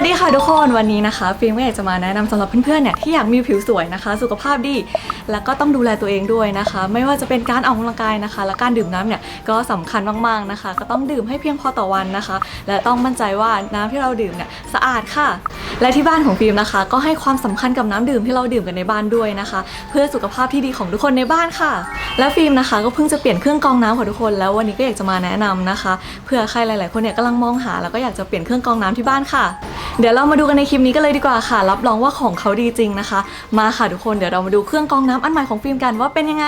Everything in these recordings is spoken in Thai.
วัสดีค่ะทุกคนวันนี้นะคะฟิล์มก็อยากจะมาแนะนำสำหรับเพื่อนๆเนี่ยที่อยากมีผิวสวยนะคะ สุขภาพดี แล้วก็ต้องดูแลตัวเองด้วยนะคะ ไม่ว่าจะเป็นการออกกำลังกายนะคะ และการดื่มน้ำเนี่ยก็สำคัญมากๆนะคะ ก็ต้องดื่มให้เพียงพอต่อวันนะคะ และต้องมั่นใจว่าน้ำที่เราดื่มเนี่ยสะอาดค่ะ และที่บ้านของฟิล์มนะคะ ก็ให้ความสำคัญกับน้ำดื่มที่เราดื่มกันในบ้านด้วยนะคะ เพื่อสุขภาพที่ดีของทุกคนในบ้านค่ะ และฟิล์มนะคะ ก็เพิ่งจะเปลี่ยนเครื่องกรองน้ำของทุกคนแล้ววันนี้ก็อยากจะมาแนะนำนะคะเผื่อใครหลาย ๆ คนเนี่ยกำลังมองหาแล้วก็อยากจะเปลี่ยนเครื่องกรองน้ำที่บ้านค่ะ เดี๋ยวเรามาดูกันในคลิปนี้กันเลยดีกว่าค่ะ รับรองว่าของเขาดีจริงนะคะ มาค่ะทุกคนเดี๋ยวเรามาดูเครื่องกรองน้ำอันใหม่ของฟิล์มกันว่าเป็นยังไง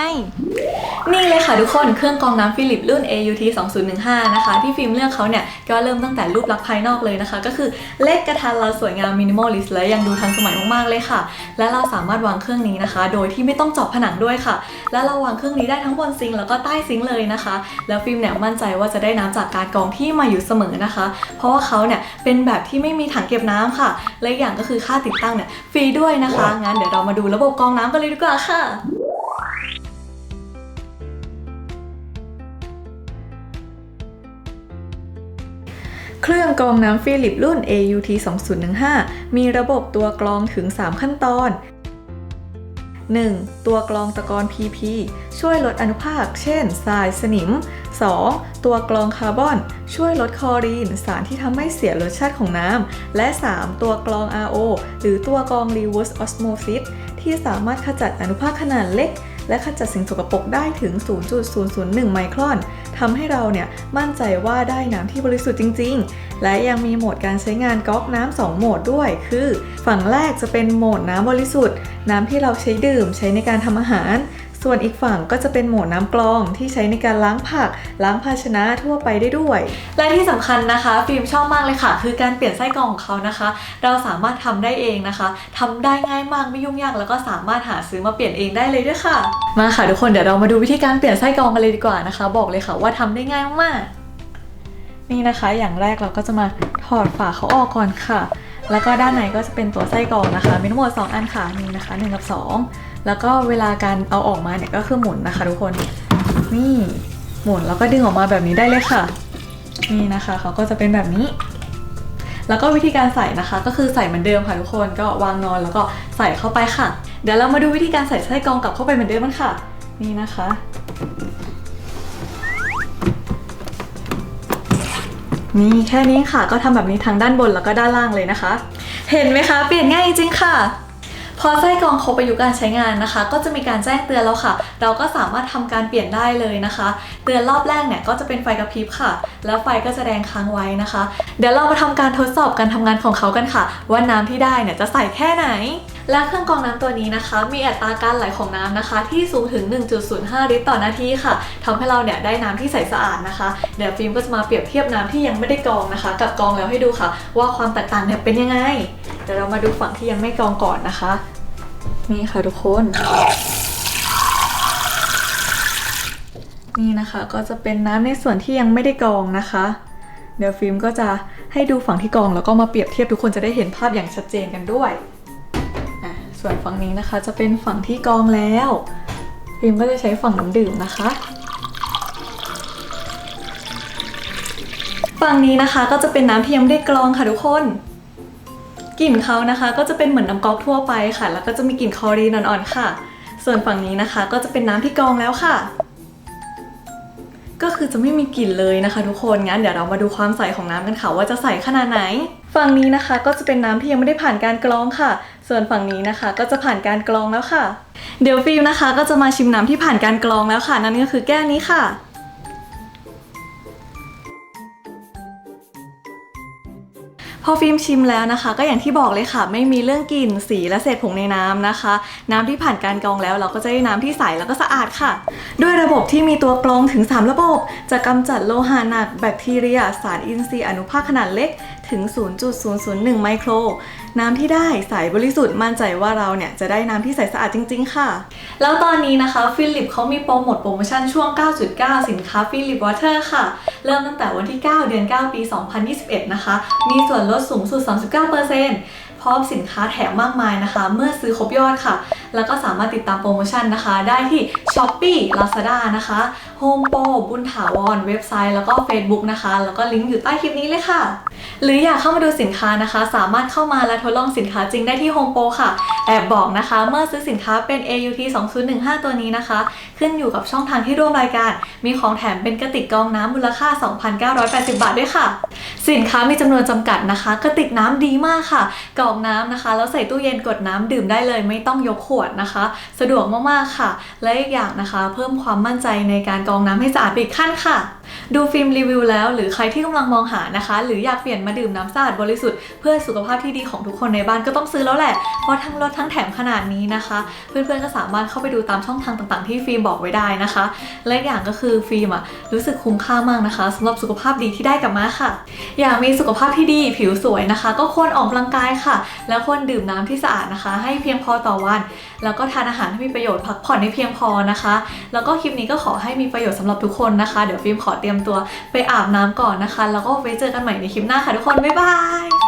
นี่เลยค่ะทุกคนเครื่องกรองน้ำฟิลิปรุ่น AUT 2015 นะคะ ที่ฟิล์มเลือกเขาเนี่ยก็เริ่มตั้งแต่รูปลักษณ์ภายนอกเลยนะคะ ก็คือเล็กกระทันรัดสวยงามมินิมอลลิสและยังดูทันสมัยมากๆเลยค่ะ และเราสามารถวางเครื่องนี้นะคะ โดยที่ไม่ต้องเจาะผนังด้วยค่ะ และเราวางเครื่องนี้ได้ทั้งบนซิงค์แล้วก็ใต้ซิงค์เลยนะคะ แล้วฟิล์มเนี่ยมั่นใจว่าจะได้น้ำจากการกรองที่มาอยู่เสมอนะคะ เพราะว่าเขาเนี่ยเป็นแบบที่ไม่มีถังเก็บน้ำค่ะและอย่างก็คือค่าติดตั้งเนี่ยฟรีด้วยนะคะงั้นเดี๋ยวเรามาดูระบบกรองน้ำกันเลยดีกว่าค่ะ เครื่องกรองน้ำฟิลิปรุ่น AUT 2015 มีระบบตัวกรองถึง 3 ขั้นตอน 1. ตัวกรองตะกอน PP ช่วยลดอนุภาค เช่นทรายสนิม 2. ตัวกรองคาร์บอน ช่วยลดคอรีน สารที่ทำให้เสียรสชาติของน้ำ และ 3. ตัวกรอง RO หรือตัวกรอง Reverse Osmosis ที่สามารถขจัดอนุภาคขนาดเล็ก และขจัดสิ่งสกปรกได้ถึง 0.001 ไมครอนทำให้เราเนี่ยมั่นใจว่าได้น้ำที่บริสุทธิ์จริง ๆ และยังมีโหมดการใช้งานก๊อกน้ำ2โหมดด้วย คือ ฝั่งแรกจะเป็นโหมดน้ำบริสุทธิ์ น้ำที่เราใช้ดื่มใช้ในการทำอาหาร ส่วนอีกฝั่งก็จะเป็นโหมดน้ำกรองที่ใช้ในการล้างผัก ล้างภาชนะทั่วไปได้ด้วย และที่สำคัญนะคะฟิล์มชอบมากเลยค่ะ คือการเปลี่ยนไส้กรองของเขานะคะ เราสามารถทำได้เองนะคะทำได้ง่ายมากไม่ยุ่งยากแล้วก็สามารถหาซื้อมาเปลี่ยนเองได้เลยด้วยค่ะ มาค่ะทุกคนเดี๋ยวเรามาดูวิธีการเปลี่ยนไส้กรองกันเลยดีกว่านะคะ บอกเลยค่ะว่าทำได้ง่ายมากๆนี่นะคะ อย่างแรกเราก็จะมาถอดฝาเขาออกก่อนค่ะ แล้วก็ด้านในก็จะเป็นตัวไส้กรองนะคะมีทั้งหมด2อันค่ะนี่นะคะ1กับ 2 แล้วก็เวลาการเอาออกมาเนี่ยก็คือหมุนนะคะ ทุกคนนี่หมุนแล้วก็ดึงออกมาแบบนี้ได้เลยค่ะ นี่นะคะเขาก็จะเป็นแบบนี้ แล้วก็วิธีการใส่นะคะ ก็คือใส่เหมือนเดิมค่ะทุกคนก็วางนอนแล้วก็ใส่เข้าไปค่ะ เดี๋ยวเรามาดูวิธีการใส่ไส้กรองกลับเข้าไปเหมือนเดิมกันค่ะ นี่นะคะ นี่แค่นี้ค่ะก็ทำแบบนี้ทั้งด้านบนแล้วก็ด้านล่างเลยนะคะ เห็นไหมคะ เปลี่ยนง่ายจริงค่ะ พอไส้กรองครบอายุการใช้งานนะคะ ก็จะมีการแจ้งเตือนแล้วค่ะ เราก็สามารถทำการเปลี่ยนได้เลยนะคะ เตือนรอบแรกเนี่ยก็จะเป็นไฟกระพริบค่ะ แล้วไฟก็จะแดงค้างไว้นะคะ เดี๋ยวเรามาทำการทดสอบการทำงานของเขากันค่ะ ว่าน้ำที่ได้เนี่ยจะใส่แค่ไหน และเครื่องกรองน้ำตัวนี้นะคะ มีอัตราการไหลของน้ำนะคะ ที่สูงถึง 1.05 ลิตรต่อนาทีค่ะทำให้เราเนี่ยได้น้ำที่ใสสะอาดนะคะเดี๋ยวฟิล์มก็จะมาเปรียบเทียบน้ำที่ยังไม่ได้กรองนะคะ กับกรองแล้วให้ดูค่ะ ว่าความแตกต่างเนี่ยเป็นยังไงเดี๋ยวเรามาดูฝั่งที่ยังไม่กรองก่อนนะคะนี่ค่ะทุกคนนี่นะคะก็จะเป็นน้ำในส่วนที่ยังไม่ได้กรองนะคะ เดี๋ยวฟิล์มก็จะให้ดูฝั่งที่กรองแล้วก็มาเปรียบเทียบทุกคนจะได้เห็นภาพอย่างชัดเจนกันด้วย ส่วนฝั่งนี้นะคะจะเป็นฝั่งที่กรองแล้วฟิมก็จะใช้ฝั่งน้ำดื่มนะคะ ฝั่งนี้นะคะก็จะเป็นน้ำที่ยังไม่ได้กรองค่ะทุกคนกลิ่นเขานะคะก็จะเป็นเหมือนน้ำก๊อกทั่วไปค่ะ แล้วก็จะมีกลิ่นคอรีนอ่อนๆค่ะ ส่วนฝั่งนี้นะคะก็จะเป็นน้ำที่กรองแล้วค่ะ ก็คือจะไม่มีกลิ่นเลยนะคะ ทุกคนงั้นเดี๋ยวเรามาดูความใสของน้ำกันค่ะว่าจะใสขนาดไหน ฝั่งนี้นะคะก็จะเป็นน้ำที่ยังไม่ได้ผ่านการกรองค่ะ ส่วนฝั่งนี้นะคะก็จะผ่านการกรองแล้วค่ะ เดี๋ยวฟิล์มนะคะ ก็จะมาชิมน้ำที่ผ่านการกรองแล้วค่ะ นั่นก็คือแก้วนี้ค่ะ พอฟิล์มชิมแล้วนะคะ ก็อย่างที่บอกเลยค่ะ ไม่มีเรื่องกลิ่นสีและเศษผงในน้ำนะคะ น้ำที่ผ่านการกรองแล้ว เราก็จะได้น้ำที่ใสแล้วก็สะอาดค่ะ ด้วยระบบที่มีตัวกรองถึง 3 ระบบ จะกำจัดโลหะหนัก แบคทีเรีย สารอินทรีย์อนุภาคขนาดเล็ก ถึง 0.001 ไมโคร น้ำที่ได้ใสบริสุทธิ์มั่นใจว่าเราเนี่ยจะได้น้ำที่ใสสะอาดจริง ๆ ค่ะ แล้วตอนนี้นะคะฟิลิปเขามีโปรโมทโปรโมชั่นช่วง 9.9 สินค้าฟิลิปวอเตอร์ค่ะ เริ่มตั้งแต่วันที่ 9 เดือน 9 ปี 2021 นะคะ มีส่วนลดสูงสุด 39%พร้อมสินค้าแถมมากมายนะคะ เมื่อซื้อครบยอดค่ะ แล้วก็สามารถติดตามโปรโมชั่นนะคะ ได้ที่ Shopee Lazada นะคะ Home Pro บุญถาวรเว็บไซต์แล้วก็ Facebook นะคะ แล้วก็ลิงก์อยู่ใต้คลิปนี้เลยค่ะ หรืออยากเข้ามาดูสินค้านะคะ สามารถเข้ามาและทดลองสินค้าจริงได้ที่ Home Pro ค่ะ แอบบอกนะคะ เมื่อซื้อสินค้าเป็น AUT 2015 ตัวนี้นะคะ ขึ้นอยู่กับช่องทางที่ร่วมรายการ มีของแถมเป็นกระติกกรองน้ำมูลค่า 2,980 บาทด้วยค่ะ สินค้ามีจำนวนจำกัดนะคะกระติกน้ำดีมากค่ะกรองน้ำนะคะ แล้วใส่ตู้เย็นกดน้ำดื่มได้เลย ไม่ต้องยกขวดนะคะ สะดวกมากๆค่ะ และอีกอย่างนะคะ เพิ่มความมั่นใจในการกรองน้ำให้สะอาดปอีกขั้นค่ะ ดูฟิล์มรีวิวแล้ว หรือใครที่กำลังมองหานะคะ หรืออยากเปลี่ยนมาดื่มน้ำสะอาดบริสุทธิ์เพื่อสุขภาพที่ดีของทุกคนในบ้านก็ต้องซื้อแล้วแหละ เพราะทั้งลดทั้งแถมขนาดนี้นะคะ เพื่อนๆก็สามารถเข้าไปดูตามช่องทางต่างๆที่ฟิล์มบอกไว้ได้นะคะ และอีกอย่างก็คือฟิล์มอะรู้สึกคุ้มค่ามากนะคะสำหรับสุขภาพดีที่ได้กลับมาค่ะ อยากมีสุขภาพที่ดีผิวสวยนะคะ ก็ควรออกกำลังกายค่ะ แล้วควรดื่มน้ำที่สะอาดนะคะ ให้เพียงพอต่อวัน แล้วก็ทานอาหารที่มีประโยชน์พักผ่อนให้เพียงพอนะคะ แล้วก็คลิปนี้ก็ขอให้มีประโยชน์สำหรับทุกคนนะคะ เดี๋ยวฟิล์มขอเตรียมตัวไปอาบน้ำก่อนนะคะ แล้วก็ไว้เจอกันใหม่ในคลิปหน้าค่ะทุกคน บ๊ายบาย